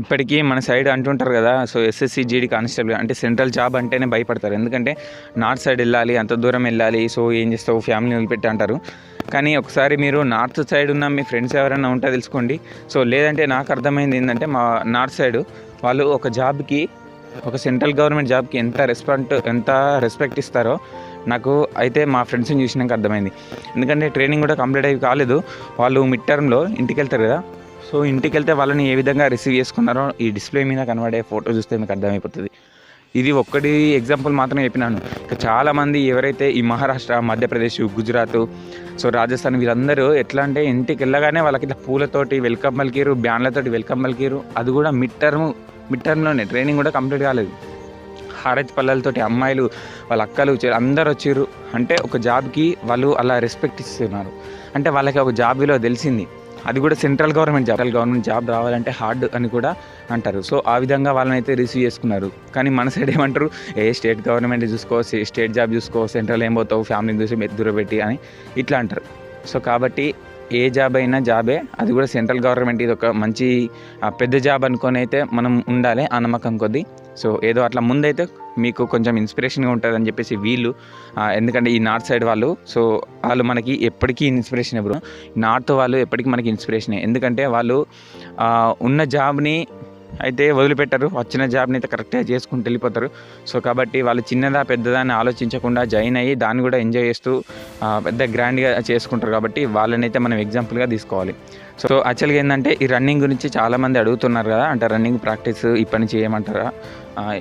ఇప్పటికీ మన సైడ్ అంటుంటారు కదా సో ఎస్ఎస్సి జీడీ కానిస్టేబుల్ అంటే సెంట్రల్ జాబ్ అంటేనే భయపడతారు. ఎందుకంటే నార్త్ సైడ్ వెళ్ళాలి అంత దూరం వెళ్ళాలి సో ఏం చేస్తావు ఫ్యామిలీ వదిలిపెట్టి అంటారు. కానీ ఒకసారి మీరు నార్త్ సైడ్ ఉన్న మీ ఫ్రెండ్స్ ఎవరైనా ఉంటే తెలుసుకోండి. సో లేదంటే నాకు అర్థమైంది ఏంటంటే మా నార్త్ సైడ్ వాళ్ళు ఒక జాబ్కి ఒక సెంట్రల్ గవర్నమెంట్ జాబ్కి ఎంత రెస్పెక్ట్ ఎంత రెస్పెక్ట్ ఇస్తారో నాకు అయితే మా ఫ్రెండ్స్ని చూసినాక అర్థమైంది. ఎందుకంటే ట్రైనింగ్ కూడా కంప్లీట్ అయ్యి కాలేదు. వాళ్ళు మిడ్ టర్మ్లో ఇంటికి వెళ్తారు కదా సో ఇంటికి వెళ్తే వాళ్ళని ఏ విధంగా రిసీవ్ చేసుకున్నారో ఈ డిస్ప్లే మీద కనబడే ఫోటో చూస్తే మీకు అర్థమైపోతుంది. ఇది ఒక్కటి ఎగ్జాంపుల్ మాత్రమే చెప్పినాను. ఇంకా చాలామంది ఎవరైతే ఈ మహారాష్ట్ర మధ్యప్రదేశ్ గుజరాత్ సో రాజస్థాన్ వీళ్ళందరూ ఎట్లా అంటే ఇంటికి వెళ్ళగానే వాళ్ళకి ఇట్లా పూలతోటి వెల్కమ్ పలికిరు బ్యాన్లతోటి వెల్కమ్ పలికిరు. అది కూడా మిడ్ టర్మ్ మిడ్ టర్మ్లోనే ట్రైనింగ్ కూడా కంప్లీట్ కాలేదు. హారతి పల్లెలతోటి అమ్మాయిలు వాళ్ళ అక్కలు అందరు వచ్చారు అంటే ఒక జాబ్కి వాళ్ళు అలా రెస్పెక్ట్ ఇస్తున్నారు. అంటే వాళ్ళకి ఒక జాబ్ విలువ తెలిసింది. అది కూడా central government job government job రావాలంటే హార్డ్ అని కూడా అంటారు. సో ఆ విధంగా వాళ్ళని అయితే రిసీవ్ చేసుకున్నారు. కానీ మన సైడ్ ఏమంటారు? ఏ స్టేట్ గవర్నమెంట్ చూసుకో స్టేట్ జాబ్ చూసుకో సెంట్రల్ ఏం పోతావు ఫ్యామిలీని చూసి దూరపెట్టి అని ఇట్లా అంటారు. సో కాబట్టి ఏ జాబ్ అయినా జాబే అది కూడా సెంట్రల్ గవర్నమెంట్ ఇది ఒక మంచి పెద్ద జాబ్ అనుకొని అయితే మనం ఉండాలి ఆ నమ్మకం కొద్దీ. సో ఏదో అట్లా ముందైతే మీకు కొంచెం ఇన్స్పిరేషన్గా ఉంటుంది అని చెప్పేసి వీళ్ళు ఎందుకంటే ఈ నార్త్ సైడ్ వాళ్ళు సో వాళ్ళు మనకి ఎప్పటికీ ఇన్స్పిరేషన్ బ్రో నార్త్ వాళ్ళు ఎప్పటికీ మనకి ఇన్స్పిరేషనే ఎందుకంటే వాళ్ళు ఉన్న జాబ్ని అయితే వదిలిపెట్టరు వచ్చిన జాబ్ని అయితే కరెక్ట్గా చేసుకుంటూ వెళ్ళిపోతారు. సో కాబట్టి వాళ్ళు చిన్నదా పెద్దదా అని ఆలోచించకుండా జాయిన్ అయ్యి దాన్ని కూడా ఎంజాయ్ చేస్తూ పెద్ద గ్రాండ్గా చేసుకుంటారు కాబట్టి వాళ్ళనైతే మనం ఎగ్జాంపుల్గా తీసుకోవాలి. సో యాక్చువల్గా ఏంటంటే ఈ రన్నింగ్ గురించి చాలామంది అడుగుతున్నారు కదా అంటే రన్నింగ్ ప్రాక్టీస్ ఇప్పటి నుంచి చేయమంటారా?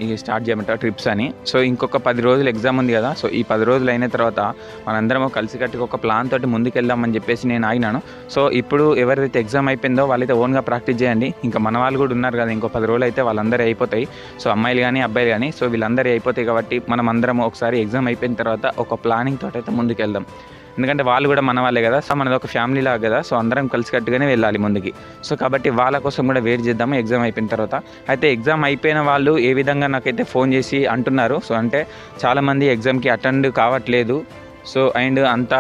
ఇక స్టార్ట్ చేయమంటారా ట్రిప్స్ అని. సో ఇంకొక పది రోజులు ఎగ్జామ్ ఉంది కదా సో ఈ పది రోజులు అయిన తర్వాత మనందరం కలిసికట్టుగా ఒక ప్లాన్ తోటి ముందుకెళ్దామని చెప్పేసి నేను ఆగినాను. సో ఇప్పుడు ఎవరైతే ఎగ్జామ్ అయిపోయిందో వాళ్ళైతే ఓన్గా ప్రాక్టీస్ చేయండి. ఇంకా మన వాళ్ళు కూడా ఉన్నారు కదా ఇంకో పది రోజులు అయితే వాళ్ళందరూ అయిపోతాయి. సో అమ్మాయిలు కానీ అబ్బాయిలు కానీ సో వీళ్ళందరూ అయిపోతాయి కాబట్టి మనం అందరం ఒకసారి ఎగ్జామ్ అయిపోయిన తర్వాత ఒక ప్లానింగ్ తోటైతే ముందుకెళ్దాం. ఎందుకంటే వాళ్ళు కూడా మన వాళ్ళే కదా. సో మనది ఒక ఫ్యామిలీ లాగా కదా. సో అందరం కలిసికట్టుగానే వెళ్ళాలి ముందుకి. సో కాబట్టి వాళ్ళ కోసం కూడా వెయిట్ చేద్దాము. ఎగ్జామ్ అయిపోయిన తర్వాత. అయితే ఎగ్జామ్ అయిపోయిన వాళ్ళు ఏ విధంగా నాకైతే ఫోన్ చేసి అంటున్నారు? సో అంటే చాలామంది ఎగ్జామ్కి అటెండ్ కావట్లేదు. సో అండ్ అంత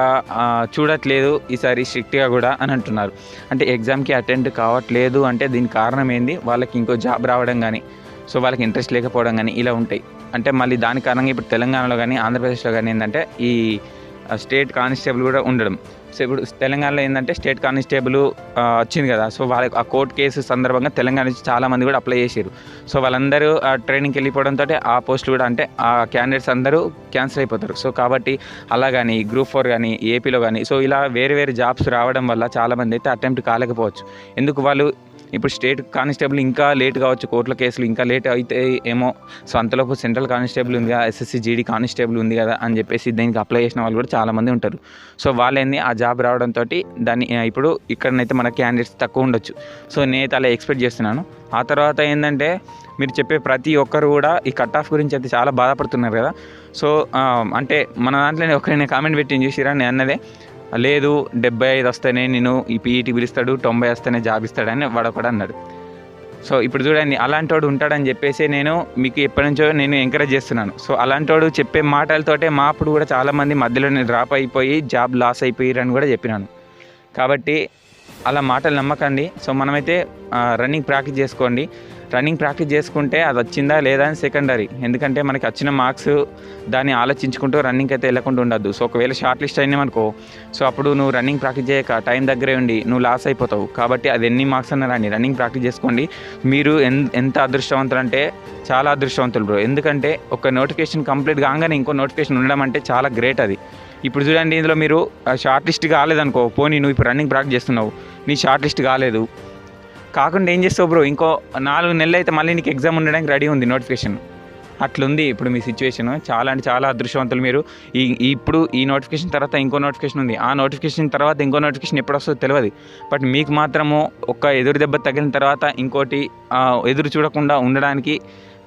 చూడట్లేదు. ఈసారి స్ట్రిక్ట్గా కూడా అని అంటున్నారు. అంటే ఎగ్జామ్కి అటెండ్ కావట్లేదు అంటే దీనికి కారణం ఏంది? వాళ్ళకి ఇంకో జాబ్ రావడం కానీ సో వాళ్ళకి ఇంట్రెస్ట్ లేకపోవడం కానీ ఇలా ఉంటాయి. అంటే మళ్ళీ దాని కారణంగా ఇప్పుడు తెలంగాణలో కానీ ఆంధ్రప్రదేశ్లో కానీ ఏంటంటే ఈ స్టేట్ కానిస్టేబుల్ కూడా ఉండడం. సో ఇప్పుడు తెలంగాణలో ఏంటంటే స్టేట్ కానిస్టేబుల్ వచ్చింది కదా. సో వాళ్ళకి ఆ కోర్ట్ కేసు సందర్భంగా తెలంగాణ నుంచి చాలామంది కూడా అప్లై చేశారు. సో వాళ్ళందరూ ఆ ట్రైనింగ్కి వెళ్ళిపోవడంతో ఆ పోస్టులు కూడా అంటే ఆ క్యాండిడేట్స్ అందరూ క్యాన్సిల్ అయిపోతారు. సో కాబట్టి అలా కానీ గ్రూప్ ఫోర్ కానీ ఏపీలో కానీ సో ఇలా వేరే వేరే జాబ్స్ రావడం వల్ల చాలామంది అయితే అటెంప్ట్ కాలేకపోవచ్చు. ఎందుకు వాళ్ళు ఇప్పుడు స్టేట్ కానిస్టేబుల్ ఇంకా లేట్ కావచ్చు కోర్టుల కేసులు ఇంకా లేట్ అయితే ఏమో. సో అంతలోపు సెంట్రల్ కానిస్టేబుల్ ఉంది కదా ఎస్ఎస్సి జీడీ కానిస్టేబుల్ ఉంది కదా అని చెప్పేసి దీనికి అప్లై చేసిన వాళ్ళు కూడా చాలామంది ఉంటారు. సో వాళ్ళేంది ఆ జాబ్ రావడంతో దాన్ని ఇప్పుడు ఇక్కడనైతే మన క్యాండిడేట్స్ తక్కువ ఉండొచ్చు. సో నేనైతే అలా ఎక్స్పెక్ట్ చేస్తున్నాను. ఆ తర్వాత ఏంటంటే మీరు చెప్పే ప్రతి ఒక్కరు కూడా ఈ కట్ ఆఫ్ గురించి అయితే చాలా బాధపడుతున్నారు కదా. సో అంటే మన దాంట్లోనే ఒకరిని కామెంట్ పెట్టి చూసిరా నేను అన్నదే. లేదు డెబ్బై ఐదు వస్తేనే నేను ఈ పీఈటీ పిలుస్తాడు తొంభై వస్తేనే జాబ్ ఇస్తాడని వాడు ఒకడు అన్నాడు. సో ఇప్పుడు చూడండి అలాంటి వాడు ఉంటాడని చెప్పేసి నేను మీకు ఎప్పటి నుంచో నేను ఎంకరేజ్ చేస్తున్నాను. సో అలాంటి వాడు చెప్పే మాటలతోటే మా అప్పుడు కూడా చాలామంది మధ్యలోనే డ్రాప్ అయిపోయి జాబ్ లాస్ అయిపోయారని కూడా చెప్పినాను. కాబట్టి అలా మాటలు నమ్మకండి. సో మనమైతే రన్నింగ్ ప్రాక్టీస్ చేసుకోండి. రన్నింగ్ ప్రాక్టీస్ చేసుకుంటే అది వచ్చిందా లేదా అని సెకండరీ. ఎందుకంటే మనకి వచ్చిన మార్క్స్ దాన్ని ఆలోచించుకుంటూ రన్నింగ్ అయితే వెళ్ళకుండా ఉండద్దు. సో ఒకవేళ షార్ట్ లిస్ట్ అయినామనుకో సో అప్పుడు నువ్వు రన్నింగ్ ప్రాక్టీస్ చేయక టైం దగ్గరే ఉండి నువ్వు లాస్ అయిపోతావు. కాబట్టి అది ఎన్ని మార్క్స్ అన్నా రండి రన్నింగ్ ప్రాక్టీస్ చేసుకోండి. మీరు ఎంత అదృష్టవంతులు అంటే చాలా అదృష్టవంతులు బ్రో. ఎందుకంటే ఒక నోటిఫికేషన్ కంప్లీట్ కాగానే ఇంకో నోటిఫికేషన్ ఉండడం అంటే చాలా గ్రేట్ అది. ఇప్పుడు చూడండి ఇందులో మీరు షార్ట్ లిస్ట్ కాలేదనుకో పోనీ నువ్వు ఇప్పుడు రన్నింగ్ ప్రాక్టీస్ చేస్తున్నావు. నీ షార్ట్ లిస్ట్ కాలేదు. కాకుండా ఏం చేస్తావు బ్రో? ఇంకో నాలుగు నెలలు అయితే మళ్ళీ నీకు ఎగ్జామ్ ఉండడానికి రెడీ ఉంది నోటిఫికేషన్ అట్లుంది ఇప్పుడు మీ సిచ్యువేషన్ చాలా అంటే చాలా అదృష్టవంతులు మీరు. ఈ ఇప్పుడు ఈ నోటిఫికేషన్ తర్వాత ఇంకో నోటిఫికేషన్ ఉంది. ఆ నోటిఫికేషన్ తర్వాత ఇంకో నోటిఫికేషన్ ఎప్పుడు వస్తుందో తెలియదు. బట్ మీకు మాత్రము ఒక్క ఎదురు దెబ్బ తగిలిన తర్వాత ఇంకోటి ఎదురు చూడకుండా ఉండడానికి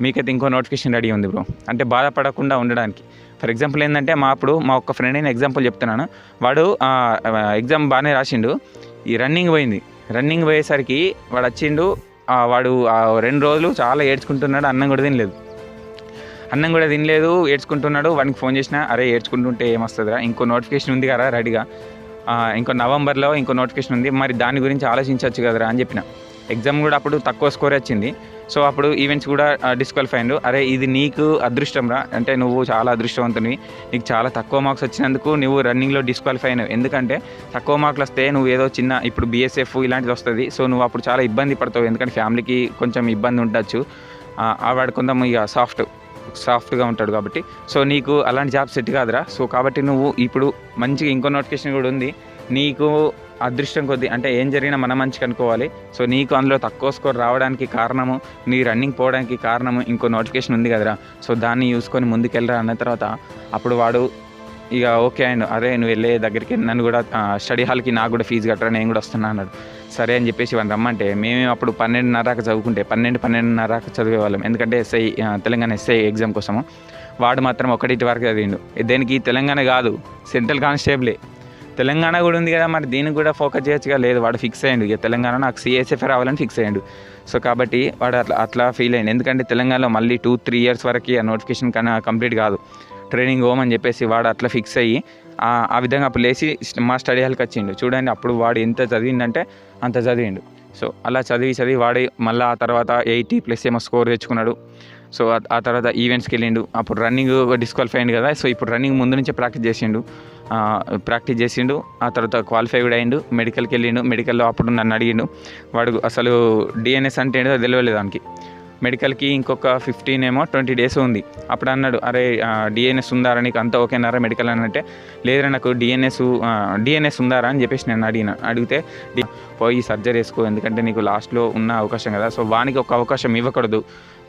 మీకైతే ఇంకో నోటిఫికేషన్ రెడీ ఉంది బ్రో. అంటే బాధపడకుండా ఉండడానికి. ఫర్ ఎగ్జాంపుల్ ఏంటంటే మా అప్పుడు మా ఒక్క ఫ్రెండ్ నేను ఎగ్జాంపుల్ చెప్తున్నాను. వాడు ఎగ్జామ్ బాగానే రాసిండు. ఈ రన్నింగ్ పోయింది. రన్నింగ్ పోయేసరికి వాడు వచ్చిండు వాడు రెండు రోజులు చాలా ఏడ్చుకుంటున్నాడు అన్నం కూడా తినలేదు. అన్నం కూడా తినలేదు ఏడ్చుకుంటున్నాడు వాడికి ఫోన్ చేసినా అరే ఏడ్చుకుంటుంటే ఏమొస్తుందిరా? ఇంకో నోటిఫికేషన్ ఉంది కదా రెడీగా ఇంకో నవంబర్లో ఇంకో నోటిఫికేషన్ ఉంది మరి దాని గురించి ఆలోచించవచ్చు కదరా? అని చెప్పిన. ఎగ్జామ్ కూడా అప్పుడు తక్కువ స్కోర్ వచ్చింది. సో అప్పుడు ఈవెంట్స్ కూడా డిస్క్వాలిఫై అయ్యిండు. అరే ఇది నీకు అదృష్టం రా. అంటే నువ్వు చాలా అదృష్టవంతుని నీకు చాలా తక్కువ మార్క్స్ వచ్చినందుకు నువ్వు రన్నింగ్లో డిస్క్వాలిఫై అయినావు. ఎందుకంటే తక్కువ మార్కులు వస్తే నువ్వు ఏదో చిన్న ఇప్పుడు బీఎస్ఎఫ్ ఇలాంటిది వస్తుంది. సో నువ్వు అప్పుడు చాలా ఇబ్బంది పడతావు. ఎందుకంటే ఫ్యామిలీకి కొంచెం ఇబ్బంది ఉండొచ్చు. ఆ, వాడు కొంచెం ఇక సాఫ్ట్ సాఫ్ట్గా ఉంటాడు కాబట్టి. సో నీకు అలాంటి జాబ్ సెట్ కాదురా. సో కాబట్టి నువ్వు ఇప్పుడు మంచిగా ఇంకో నోటిఫికేషన్ కూడా ఉంది. నీకు అదృష్టం కొద్దీ అంటే ఏం జరిగినా మన మంచికి అనుకోవాలి. సో నీకు అందులో తక్కువ స్కోర్ రావడానికి కారణము నీ రన్నింగ్ పోవడానికి కారణము ఇంకో నోటిఫికేషన్ ఉంది కదరా. సో దాన్ని చూసుకొని ముందుకెళ్ళరా అన్న తర్వాత అప్పుడు వాడు ఇక ఓకే అండ్ అరే నువ్వు వెళ్ళే దగ్గరికి నన్ను కూడా స్టడీ హాల్కి నాకు కూడా ఫీజు కట్టరా నేను కూడా వస్తున్నా అన్నాడు. సరే అని చెప్పేసి వాళ్ళు రమ్మంటే మేము అప్పుడు పన్నెండున్నరకు చదువుకుంటే పన్నెండు పన్నెండున్నరకు చదివే వాళ్ళం ఎందుకంటే ఎస్ఐ తెలంగాణ ఎస్ఐ ఎగ్జామ్ కోసము. వాడు మాత్రం ఒకటి వరకు చదివిండు. దేనికి? తెలంగాణ కాదు. సెంట్రల్ కానిస్టేబులే. తెలంగాణ కూడా ఉంది కదా మరి దీనికి కూడా ఫోకస్ చేయొచ్చుగా? లేదు వాడు ఫిక్స్ అయ్యిండు. ఇక తెలంగాణ నాకు సిఎస్ఎఫ్ రావాలని ఫిక్స్ అయ్యండు. సో కాబట్టి వాడు అట్లా అట్లా ఫీల్ అయ్యింది ఎందుకంటే తెలంగాణలో మళ్ళీ టూ త్రీ ఇయర్స్ వరకు ఆ నోటిఫికేషన్ కన్నా కంప్లీట్ కాదు. ట్రైనింగ్ హోమ్ అని చెప్పేసి వాడు అట్లా ఫిక్స్ అయ్యి ఆ విధంగా అప్పుడు లేచి మా స్టడీ హాల్కి వచ్చిండు. చూడండి అప్పుడు వాడు ఎంత చదివిండంటే అంత చదివిండు. సో అలా చదివి చదివి వాడి మళ్ళీ ఆ తర్వాత ఎయిటీ ప్లస్ ఏమో స్కోర్ తెచ్చుకున్నాడు. సో ఆ- ఆ తర్వాత ఈవెంట్స్కి వెళ్ళిండు. అప్పుడు రన్నింగ్ డిస్క్వాలిఫై అయింది కదా సో ఇప్పుడు రన్నింగ్ ముందు నుంచే ప్రాక్టీస్ చేసిండు. ప్రాక్టీస్ చేసిండు. ఆ తర్వాత క్వాలిఫై కూడా అయిండు. మెడికల్కి వెళ్ళిండు. మెడికల్లో అప్పుడు నన్ను అడిగిండు. వాడు అసలు డిఎన్ఎస్ అంటే ఏంటో తెలియలేదు దానికి. మెడికల్కి ఇంకొక ఫిఫ్టీన్ ఏమో ట్వంటీ డేస్ ఉంది. అప్పుడు అన్నాడు అరే డిఎన్ఎస్ ఉందారా నీకు? అంతా ఓకేనారా మెడికల్ అని అంటే లేదురా నాకు డిఎన్ఎస్ డిఎన్ఎస్ ఉందారా అని చెప్పేసి నేను అడిగిన. అడిగితే పోయి సర్జరీ వేసుకో. ఎందుకంటే నీకు లాస్ట్లో ఉన్న అవకాశం కదా. సో వానికి ఒక అవకాశం ఇవ్వకూడదు.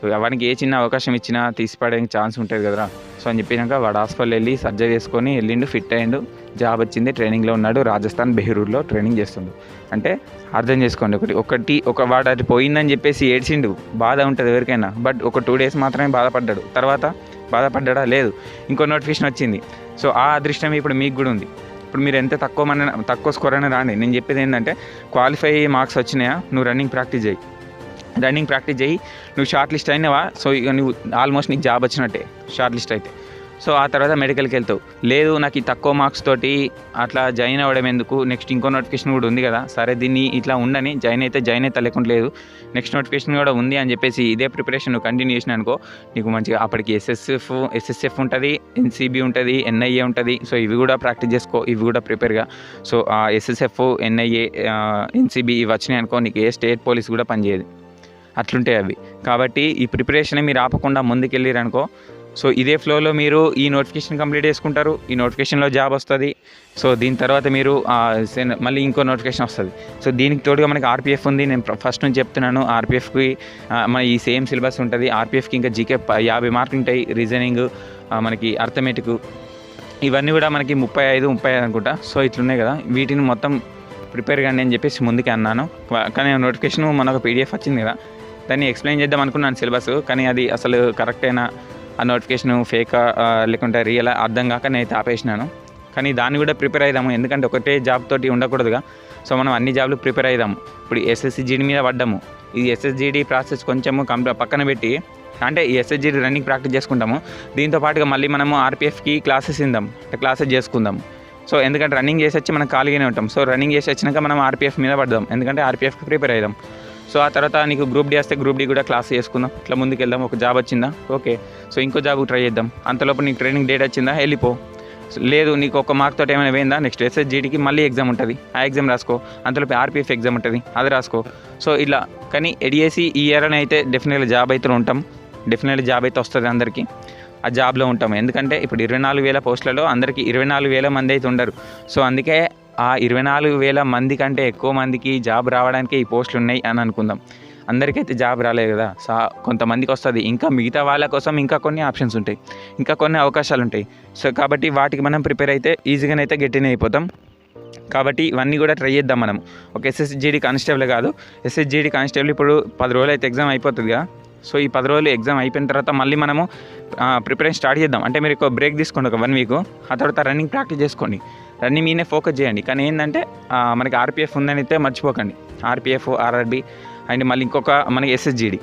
వానికి ఏ చిన్న అవకాశం ఇచ్చినా తీసిపడడానికి ఛాన్స్ ఉంటుంది కదరా. సో అని చెప్పినాక వాడు హాస్పిటల్ వెళ్ళి సర్జరీ చేసుకొని వెళ్ళిండు ఫిట్ అయ్యిండు జాబ్ వచ్చింది ట్రైనింగ్లో ఉన్నాడు. రాజస్థాన్ బెహ్రూర్లో ట్రైనింగ్ చేస్తుండు. అంటే అర్థం చేసుకోండి ఒకటి ఒకటి ఒక వాడు అది పోయిందని చెప్పేసి ఏడ్చిండు. బాధ ఉంటుంది ఎవరికైనా. బట్ ఒక టూ డేస్ మాత్రమే బాధపడ్డాడు. తర్వాత బాధపడ్డా? లేదు. ఇంకో నోటిఫికేషన్ వచ్చింది. సో ఆ అదృష్టం ఇప్పుడు మీకు కూడా ఉంది. ఇప్పుడు మీరు ఎంత తక్కువ మన తక్కువ స్కోర్ అయినా రాండి. నేను చెప్పేది ఏంటంటే క్వాలిఫై మార్క్స్ వచ్చినాయా? నువ్వు రన్నింగ్ ప్రాక్టీస్ చేయి. రన్నింగ్ ప్రాక్టీస్ చేయి. నువ్వు షార్ట్ లిస్ట్ అయినావా? సో ఇక నువ్వు ఆల్మోస్ట్ నీకు జాబ్ వచ్చినట్టే షార్ట్ లిస్ట్ అయితే. సో ఆ తర్వాత మెడికల్కి వెళ్తావు. లేదు నాకు ఈ తక్కువ మార్క్స్ తోటి అట్లా జాయిన్ అవ్వడం ఎందుకు? నెక్స్ట్ ఇంకో నోటిఫికేషన్ కూడా ఉంది కదా. సరే దీన్ని ఇట్లా ఉండని జాయిన్ అయితే జాయిన్ అయితే లేకుండా లేదు. నెక్స్ట్ నోటిఫికేషన్ కూడా ఉంది అని చెప్పేసి ఇదే ప్రిపరేషన్ నువ్వు కంటిన్యూ చేసిన అనుకో నీకు మంచిగా అప్పటికి ఎస్ఎస్ఎఫ్ ఎస్ఎస్ఎఫ్ ఉంటుంది ఎన్సీబీ ఉంటుంది ఎన్ఐఏ ఉంటుంది. సో ఇవి కూడా ప్రాక్టీస్ చేసుకో ఇవి కూడా ప్రిపేర్గా సో ఆ ఎస్ఎస్ఎఫ్ ఎన్ఐఏ ఎన్సీబీ ఇవి వచ్చినాయి అనుకో నీకు ఏ స్టేట్ పోలీస్ కూడా పనిచేయదు. అట్లుంటాయి అవి. కాబట్టి ఈ ప్రిపరేషన్ మీరు ఆపకుండా ముందుకెళ్ళారు అనుకో సో ఇదే ఫ్లోలో మీరు ఈ నోటిఫికేషన్ కంప్లీట్ చేసుకుంటారు. ఈ నోటిఫికేషన్లో జాబ్ వస్తుంది. సో దీని తర్వాత మీరు మళ్ళీ ఇంకో నోటిఫికేషన్ వస్తుంది. సో దీనికి తోడుగా మనకి ఆర్పిఎఫ్ ఉంది. నేను ఫస్ట్ నుంచి చెప్తున్నాను. ఆర్పిఎఫ్కి మన ఈ సేమ్ సిలబస్ ఉంటుంది. ఆర్పిఎఫ్కి ఇంకా జీకే యాభై మార్కులు ఉంటాయి. రీజనింగ్ మనకి అర్థమెటిక్. ఇవన్నీ కూడా మనకి ముప్పై ఐదు ముప్పై ఐదు అనుకుంటా. సో ఇట్లున్నాయి కదా. వీటిని మొత్తం ప్రిపేర్ కండి అని చెప్పేసి ముందుకే అన్నాను. కానీ నోటిఫికేషన్ మన ఒక పీడిఎఫ్ వచ్చింది కదా. దాన్ని ఎక్స్ప్లెయిన్ చేద్దాం అనుకున్నాను సిలబస్ కానీ అది అసలు కరెక్ట్ అయినా ఆ నోటిఫికేషన్ ఫేక్ లేకుంటే రియల్ అర్థం కాక నేను ఆపేసినాను. కానీ దాన్ని కూడా ప్రిపేర్ అవుదాము ఎందుకంటే ఒకటే జాబ్ తోటి ఉండకూడదుగా. సో మనం అన్ని జాబ్లు ప్రిపేర్ అవుదాము ఇప్పుడు ఎస్ఎస్సిజీడి మీద పడ్డాము. ఈ ఎస్ఎస్జిడి ప్రాసెస్ కొంచెము కంప్లీ పక్కన పెట్టి అంటే ఈ ఎస్ఎస్జిడి రన్నింగ్ ప్రాక్టీస్ చేసుకుంటాము. దీంతో పాటుగా మళ్ళీ మనము ఆర్పిఎఫ్కి క్లాసెస్ ఇందాం క్లాసెస్ చేసుకుందాం. సో ఎందుకంటే రన్నింగ్ చేసి వచ్చి మనం ఖాళీగానే ఉంటాం. సో రన్నింగ్ చేసి వచ్చినాక మనం ఆర్పిఎఫ్ మీద పడదాం. ఎందుకంటే ఆర్పిఎఫ్కి ప్రిపేర్ అవుదాం సో ఆ తర్వాత నీకు గ్రూప్ డి వస్తే గ్రూప్ డి కూడా క్లాస్ చేసుకుందాం. ఇట్లా ముందుకు వెళ్దాం ఒక జాబ్ వచ్చిందా? ఓకే సో ఇంకో జాబ్ ట్రై చేద్దాం. అంతలోపు నీకు ట్రైనింగ్ డేట్ వచ్చిందా? వెళ్ళిపో. లేదు నీకు ఒక మార్క్ తోటి ఏమైనా పోయిందా? నెక్స్ట్ ఎస్ఎస్జీటీకి మళ్ళీ ఎగ్జామ్ ఉంటుంది. ఆ ఎగ్జామ్ రాసుకో. అంతలోపు ఆర్పిఎఫ్ ఎగ్జామ్ ఉంటుంది. అది రాసుకో. సో ఇలా కానీ ఎడిఎస్సి ఈ ఇయర్ అని అయితే డెఫినెట్గా జాబ్ అయితే ఉంటాం. డెఫినెట్లీ జాబ్ అయితే వస్తుంది అందరికీ. ఆ జాబ్లో ఉంటాం. ఎందుకంటే ఇప్పుడు ఇరవై నాలుగు వేల పోస్టులలో అందరికీ ఇరవై నాలుగు వేల మంది అయితే ఉండరు. సో అందుకే ఆ ఇరవై నాలుగు వేల మంది కంటే ఎక్కువ మందికి జాబ్ రావడానికి ఈ పోస్టులు ఉన్నాయి అని అనుకుందాం. అందరికైతే జాబ్ రాలేదు కదా. సా కొంతమందికి వస్తుంది. ఇంకా మిగతా వాళ్ళ కోసం ఇంకా కొన్ని ఆప్షన్స్ ఉంటాయి. ఇంకా కొన్ని అవకాశాలు ఉంటాయి. సో కాబట్టి వాటికి మనం ప్రిపేర్ అయితే ఈజీగానైతే గట్టిన అయిపోతాం. కాబట్టి ఇవన్నీ కూడా ట్రై చేద్దాం మనం. ఒక ఎస్ఎస్జిడి కానిస్టేబుల్ కాదు. ఎస్ఎస్జిడి కానిస్టేబుల్ ఇప్పుడు పది రోజులు అయితే ఎగ్జామ్ అయిపోతుంది కదా సో ఈ పది రోజులు ఎగ్జామ్ అయిపోయిన తర్వాత మళ్ళీ మనము ప్రిపరేషన్ స్టార్ట్ చేద్దాం. అంటే మీరు ఒక బ్రేక్ తీసుకోండి ఒక వన్ వీక్ ఆ తర్వాత రన్నింగ్ ప్రాక్టీస్ చేసుకోండి. రన్నింగ్ మీనే ఫోకస్ చేయండి. కానీ ఏంటంటే మనకి ఆర్పిఎఫ్ ఉందని అయితే మర్చిపోకండి. ఆర్పిఎఫ్ ఆర్ఆర్బి అండ్ మళ్ళీ ఇంకొక మనకి ఎస్ఎస్జిడి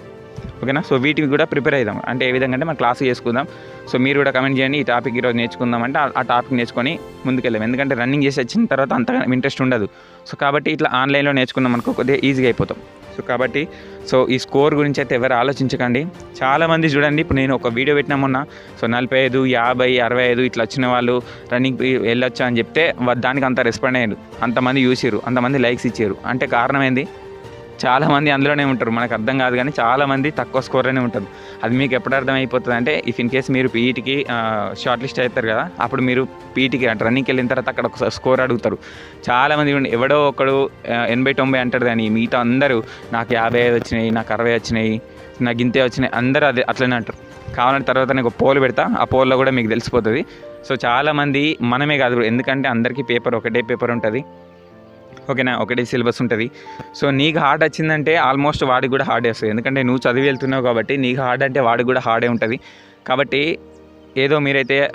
ఓకేనా? సో వీటికి కూడా ప్రిపేర్ అవుదాం అంటే ఏ విధంగా అంటే మనం క్లాస్ చేసుకుందాం. సో మీరు కూడా కమెంట్ చేయండి ఈ టాపిక్ ఈరోజు నేర్చుకుందాం అంటే ఆ- టాపిక్ నేర్చుకొని ముందుకెళ్ళాం. ఎందుకంటే రన్నింగ్ చేసి వచ్చిన తర్వాత అంతగా ఇంట్రెస్ట్ ఉండదు. సో కాబట్టి ఇట్లా ఆన్లైన్లో నేర్చుకుందాం అనుకో కొద్దిగా ఈజీగా అయిపోతాం. సో కాబట్టి సో ఈ స్కోర్ గురించి అయితే ఎవరు ఆలోచించకండి. చాలామంది చూడండి ఇప్పుడు నేను ఒక వీడియో పెట్టినా మొన్న సో నలభై ఐదు యాభై అరవై ఐదు ఇట్లా వచ్చిన వాళ్ళు రన్నింగ్ వెళ్ళొచ్చు అని చెప్తే దానికి అంత రెస్పాండ్ అయ్యారు. అంతమంది చూసారు అంతమంది లైక్స్ ఇచ్చారు అంటే కారణం ఏంది? చాలామంది అందులోనే ఉంటారు. మనకు అర్థం కాదు కానీ చాలామంది తక్కువ స్కోర్లోనే ఉంటారు. అది మీకు ఎప్పుడు అర్థమైపోతుంది అంటే ఇఫ్ ఇన్ కేస్ మీరు పీఈటీకి షార్ట్ లిస్ట్ అవుతారు కదా అప్పుడు మీరు పీఈటీకి రన్నింగ్కి వెళ్ళిన తర్వాత అక్కడ ఒక స్కోర్ అడుగుతారు. చాలామంది ఎవడో ఒకడు ఎనభై తొంభై అంటారు కానీ మిగతా అందరూ నాకు యాభై ఐదు వచ్చినాయి నాకు అరవై వచ్చినాయి నాకు ఇంతే వచ్చినాయి అందరూ అదే అట్లనే అంటారు. కావాలంటే తర్వాత నేను ఒక పోల్ పెడతా ఆ పోల్లో కూడా మీకు తెలిసిపోతుంది. సో చాలామంది మనమే కాదు ఎందుకంటే అందరికీ పేపర్ ఒకటే పేపర్ ఉంటుంది. ఓకేనా? ఒకటే సిలబస్ ఉంటుంది. సో నీకు హార్డ్ వచ్చిందంటే ఆల్మోస్ట్ వాడికి కూడా హార్డే వస్తుంది. ఎందుకంటే నువ్వు చదివి వెళ్తున్నావు కాబట్టి నీకు హార్డ్ అంటే వాడికి కూడా హార్డే ఉంటుంది. కాబట్టి ఏదో మీరైతే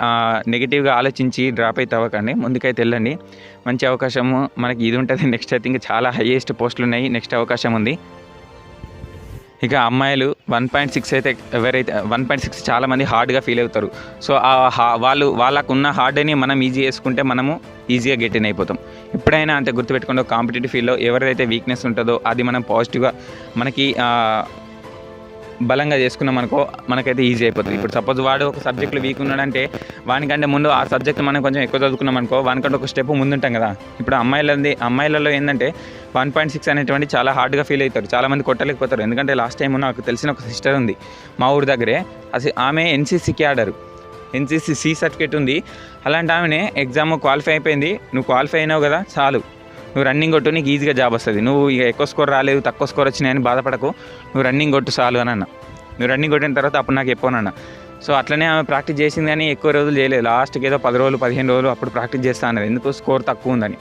నెగిటివ్గా ఆలోచించి డ్రాప్ అయితే అవ్వకండి. ముందుకైతే వెళ్ళండి. మంచి అవకాశము మనకి ఇది ఉంటుంది. నెక్స్ట్ అయితే ఇంకా చాలా హైయెస్ట్ పోస్టులు ఉన్నాయి. నెక్స్ట్ అవకాశం ఉంది. ఇక అమ్మాయిలు వన్ పాయింట్ సిక్స్ అయితే ఎవరైతే వన్ పాయింట్ సిక్స్ చాలామంది హార్డ్గా ఫీల్ అవుతారు. సో ఆ హా- వాళ్ళు వాళ్ళకున్న హార్డ్ని మనం ఈజీ చేసుకుంటే మనము ఈజీగా గెట్ ఇన్ అయిపోతాం. ఎప్పుడైనా అంతే గుర్తుపెట్టుకుంటూ కాంపిటేటివ్ ఫీల్డ్లో ఎవరైతే వీక్నెస్ ఉంటుందో అది మనం పాజిటివ్గా మనకి బలంగా చేసుకున్నాం అనుకో మనకైతే ఈజీ అయిపోతుంది. ఇప్పుడు సపోజ్ వాడు ఒక సబ్జెక్ట్లో వీక్ ఉన్నాడంటే వానికంటే ముందు ఆ సబ్జెక్ట్ మనం కొంచెం ఎక్కువ చదువుకున్నాం అనుకో వానికంటే ఒక స్టెప్ ముందుంటాం కదా. ఇప్పుడు అమ్మాయిలంది అమ్మాయిలలో ఏంటంటే వన్ పాయింట్ సిక్స్ అనేటువంటి చాలా హార్డ్గా ఫీల్ అవుతారు. చాలామంది కొట్టలేకపోతారు. ఎందుకంటే లాస్ట్ టైం నాకు తెలిసిన ఒక సిస్టర్ ఉంది మా ఊరి దగ్గరే. అసలు ఆమె ఎన్సీసీకి ఆడారు. ఎన్సీసీ సి సర్టిఫికేట్ ఉంది. అలాంటి ఆమెనే ఎగ్జామ్ క్వాలిఫై అయిపోయింది. నువ్వు క్వాలిఫై అయినావు కదా చాలు. నువ్వు రన్నింగ్ కొట్టు నీకు ఈజీగా జాబ్ వస్తుంది. నువ్వు ఇక ఎక్కువ స్కోర్ రాలేదు తక్కువ స్కోర్ వచ్చినాయని బాధపడకు. నువ్వు రన్నింగ్ కొట్టు చాలు అని అన్న. నువ్వు రన్నింగ్ కొట్టిన తర్వాత అప్పుడు నాకు చెప్పానన్న సో అట్లనే ఆమె ప్రాక్టీస్ చేసింది కానీ ఎక్కువ రోజులు చేయలేదు. లాస్ట్కి ఏదో పది రోజులు పదిహేను రోజులు అప్పుడు ప్రాక్టీస్ చేస్తా అన్నది. ఎందుకు స్కోర్ తక్కువ ఉందని.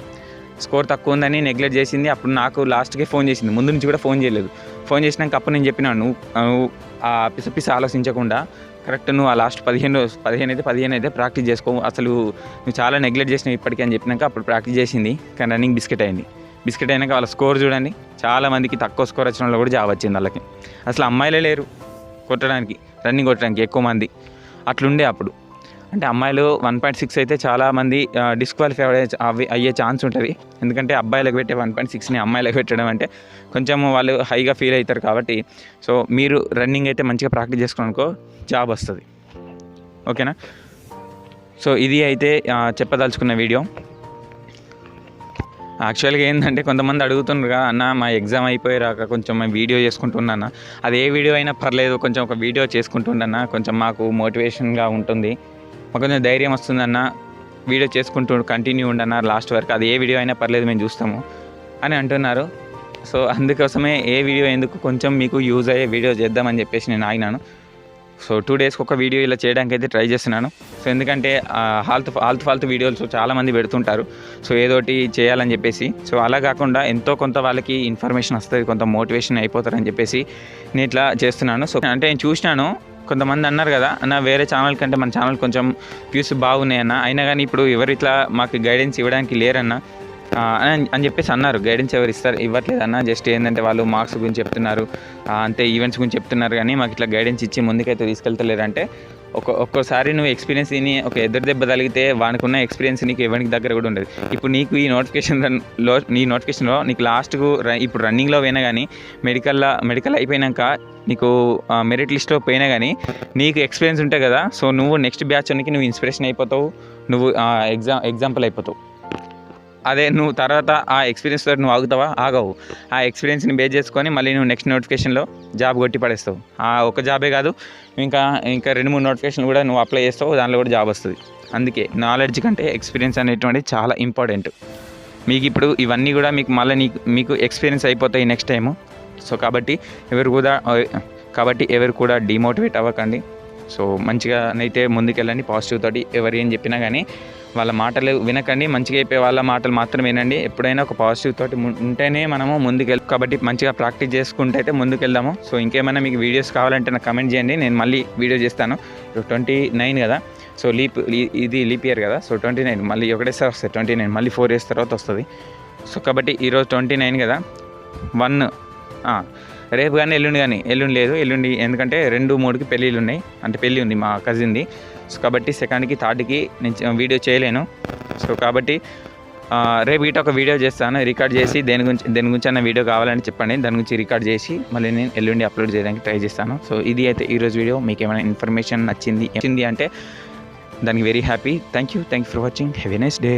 స్కోర్ తక్కువ ఉందని నెగ్లెక్ట్ చేసింది. అప్పుడు నాకు లాస్ట్కే ఫోన్ చేసింది. ముందు నుంచి కూడా ఫోన్ చేయలేదు. ఫోన్ చేసినాక అప్పుడు నేను చెప్పినాను నువ్వు ఆ పిస ఆలోచించకుండా కరెక్ట్ నువ్వు ఆ లాస్ట్ పదిహేను రోజు పదిహేను అయితే పదిహేను అయితే ప్రాక్టీస్ చేసుకో. అసలు నువ్వు చాలా నెగ్లెక్ట్ చేసినావు ఇప్పటికీ అని చెప్పినాక అప్పుడు ప్రాక్టీస్ చేసింది. కానీ రన్నింగ్ బిస్కెట్ అయింది. బిస్కెట్ అయినాక వాళ్ళ స్కోర్ చూడండి. చాలా మందికి తక్కువ స్కోర్ వచ్చిన వాళ్ళు కూడా జాబ్ వచ్చింది వాళ్ళకి. అసలు అమ్మాయిలే లేరు కొట్టడానికి రన్నింగ్ కొట్టడానికి ఎక్కువ మంది. అట్లుండే అప్పుడు. అంటే అమ్మాయిలు వన్ పాయింట్ సిక్స్ అయితే చాలామంది డిస్క్వాలిఫై అయ్యే అయ్యే ఛాన్స్ ఉంటుంది. ఎందుకంటే అబ్బాయిలకు పెట్టే వన్ పాయింట్ సిక్స్ని అమ్మాయిలకు పెట్టడం అంటే కొంచెం వాళ్ళు హైగా ఫీల్ అవుతారు కాబట్టి. సో మీరు రన్నింగ్ అయితే మంచిగా ప్రాక్టీస్ చేసుకోనుకో జాబ్ వస్తుంది. ఓకేనా? సో ఇది అయితే చెప్పదలుచుకున్న వీడియో యాక్చువల్గా ఏంటంటే కొంతమంది అడుగుతున్నారు అన్న మా ఎగ్జామ్ అయిపోయాక కొంచెం మేము వీడియో చేసుకుంటున్నాను అది ఏ వీడియో అయినా పర్లేదు కొంచెం ఒక వీడియో చేసుకుంటుండన్న కొంచెం మాకు మోటివేషన్గా ఉంటుంది. మాకు కొంచెం ధైర్యం వస్తుందన్న వీడియో చేసుకుంటూ కంటిన్యూ ఉండన్న లాస్ట్ వరకు. అది ఏ వీడియో అయినా పర్లేదు మేము చూస్తాము అని అంటున్నారు. సో అందుకోసమే ఏ వీడియో ఎందుకు కొంచెం మీకు యూజ్ అయ్యే వీడియో చేద్దామని చెప్పేసి నేను ఆగినాను. సో టూ డేస్కి ఒక వీడియో ఇలా చేయడానికి అయితే ట్రై చేస్తున్నాను. సో ఎందుకంటే హాల్త్ హాల్త్ ఫాల్త్ వీడియోస్ చాలామంది పెడుతుంటారు. సో ఏదోటి చేయాలని చెప్పేసి. సో అలా కాకుండా ఎంతో కొంత వాళ్ళకి ఇన్ఫర్మేషన్ వస్తుంది కొంత మోటివేషన్ అయిపోతారని చెప్పేసి నేను ఇట్లా చేస్తున్నాను. సో అంటే నేను చూసినాను. కొంతమంది అన్నారు కదా అన్న వేరే ఛానల్ కంటే మన ఛానల్ కొంచెం వ్యూస్ బాగున్నాయన్న అయినా కానీ ఇప్పుడు ఎవరు ఇట్లా మాకు గైడెన్స్ ఇవ్వడానికి లేరన్న అని అని చెప్పేసి అన్నారు. గైడెన్స్ ఎవరు ఇస్తారు ఇవ్వట్లేదు అన్న. జస్ట్ ఏంటంటే వాళ్ళు మార్క్స్ గురించి చెప్తున్నారు అంటే అంతే ఈవెంట్స్ గురించి చెప్తున్నారు కానీ మాకు ఇట్లా గైడెన్స్ ఇచ్చి ముందుకైతే తీసుకెళ్తలేరు అంటే ఒక ఒక్కోసారి నువ్వు ఎక్స్పీరియన్స్ తిని ఒక ఎదురు దెబ్బ తగిలితే వానికి ఉన్న ఎక్స్పీరియన్స్ నీకు ఎవరికి దగ్గర కూడా ఉండదు. ఇప్పుడు నీకు ఈ నోటిఫికేషన్లో నీ నోటిఫికేషన్లో నీకు లాస్ట్కు ఇప్పుడు రన్నింగ్లో పోయినా కానీ మెడికల్లో మెడికల్ అయిపోయినాక నీకు మెరిట్ లిస్ట్లో పోయినా కానీ నీకు ఎక్స్పీరియన్స్ ఉంటాయి కదా సో నువ్వు నెక్స్ట్ బ్యాచ్ అనికి నువ్వు ఇన్స్పిరేషన్ అయిపోతావు. నువ్వు ఎగ్జామ్ ఎగ్జాంపుల్ అయిపోతావు. అదే నువ్వు తర్వాత ఆ ఎక్స్పీరియన్స్ తోటి నువ్వు ఆగుతావా? ఆగవు. ఆ ఎక్స్పీరియన్స్ని బేస్ చేసుకొని మళ్ళీ నువ్వు నెక్స్ట్ నోటిఫికేషన్లో జాబ్ కొట్టి పడేస్తావు. ఆ ఒక జాబే కాదు ఇంకా ఇంకా రెండు మూడు నోటిఫికేషన్ కూడా నువ్వు అప్లై చేస్తావు దానిలో కూడా జాబ్ వస్తుంది. అందుకే నాలెడ్జ్ కంటే ఎక్స్పీరియన్స్ అనేటువంటిది చాలా ఇంపార్టెంట్ మీకు ఇప్పుడు ఇవన్నీ కూడా మీకు మళ్ళీ నీకు మీకు ఎక్స్పీరియన్స్ అయిపోతాయి నెక్స్ట్ టైము సో కాబట్టి ఎవరు కూడా కాబట్టి ఎవరు కూడా డిమోటివేట్ అవ్వకండి. సో మంచిగా అయితే ముందుకెళ్ళండి పాజిటివ్ తోటి ఎవరు ఏం చెప్పినా కానీ వాళ్ళ మాటలు వినకండి మంచిగా అయిపోయే వాళ్ళ మాటలు మాత్రం వినండి. ఎప్పుడైనా ఒక పాజిటివ్ తోటి ఉంటేనే మనము ముందుకెళ్ళి కాబట్టి మంచిగా ప్రాక్టీస్ చేసుకుంటే అయితే ముందుకెళ్దాము. సో ఇంకేమైనా మీకు వీడియోస్ కావాలంటే నాకు కమెంట్ చేయండి నేను మళ్ళీ వీడియో చేస్తాను. ట్వంటీ నైన్ కదా సో లీప్ ఇది లీప్ ఇయర్ కదా సో ట్వంటీ నైన్ మళ్ళీ ఒకటేసారి వస్తుంది ట్వంటీ నైన్ మళ్ళీ ఫోర్ ఇయర్స్ తర్వాత వస్తుంది. సో కాబట్టి ఈరోజు ట్వంటీ నైన్ కదా వన్ రేపు కానీ ఎల్లుండి కానీ ఎల్లుండి లేదు ఎల్లుండి ఎందుకంటే రెండు మూడుకి పెళ్ళిళ్ళు ఉన్నాయి అంటే పెళ్ళి ఉంది మా కజిన్ది సో కాబట్టి సెకండ్కి థర్డ్కి నేను వీడియో చేయలేను. సో కాబట్టి రేపు ఇటు ఒక వీడియో చేస్తాను. రికార్డ్ చేసి దేని గురించి దేని గురించి అన్న వీడియో కావాలని చెప్పండి. దాని గురించి రికార్డ్ చేసి మళ్ళీ నేను ఎల్లుండి అప్లోడ్ చేయడానికి ట్రై చేస్తాను. సో ఇది అయితే ఈరోజు వీడియో. మీకు ఏమైనా ఇన్ఫర్మేషన్ నచ్చింది నచ్చింది అంటే దానికి very happy. Thank you thank you for watching. Have a nice day.